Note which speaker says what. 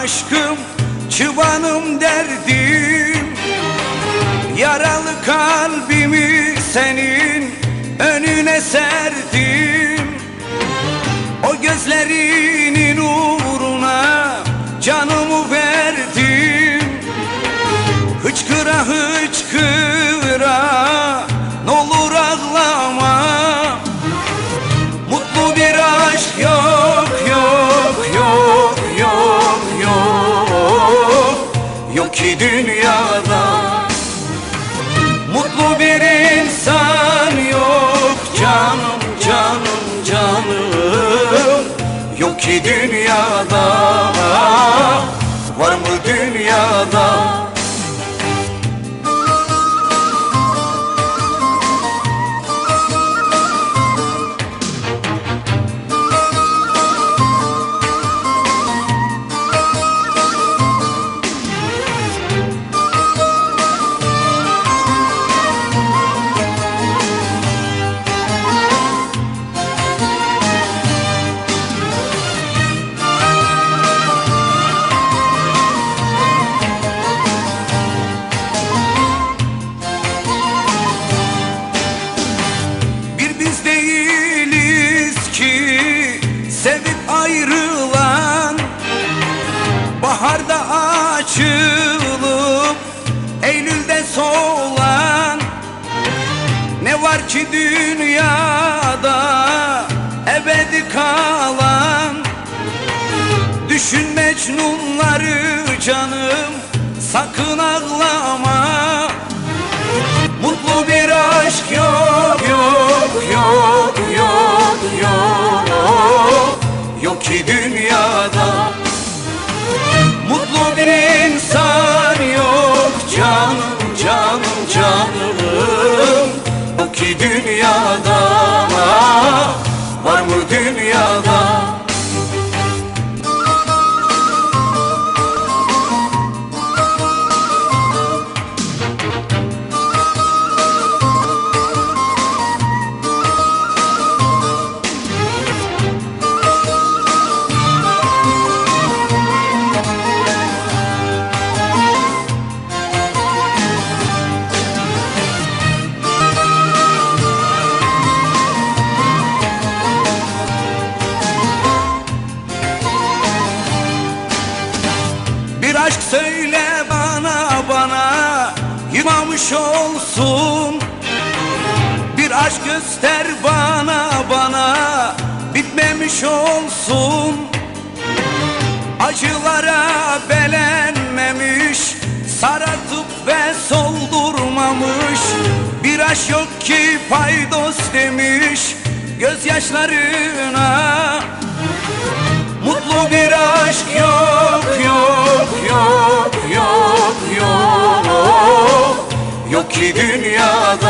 Speaker 1: aşkım çıvanım derdim. Yaralı kalbimi senin önüne serdim. O gözlerinin ki dünyada Mutlu bir insan yok canım canım canım. Yok ki dünyada Var mı dünyada Baharda açılıp Eylül'de solan Ne var ki dünyada ebedi kalan? Düşün Mecnunları canım sakın ağlama. Mutlu bir aşk yok yok yok yok yok Yok. Ki dünyada canım Yok ki dünyada Var mı bana Yımamış olsun. Bir aşk göster bana bana. Bitmemiş olsun. Acılara belenmemiş Sarartıp ve soldurmamış. Bir aşk yok ki paydos demiş Gözyaşlarına. Mutlu bir aşk yok Yok ki dünyada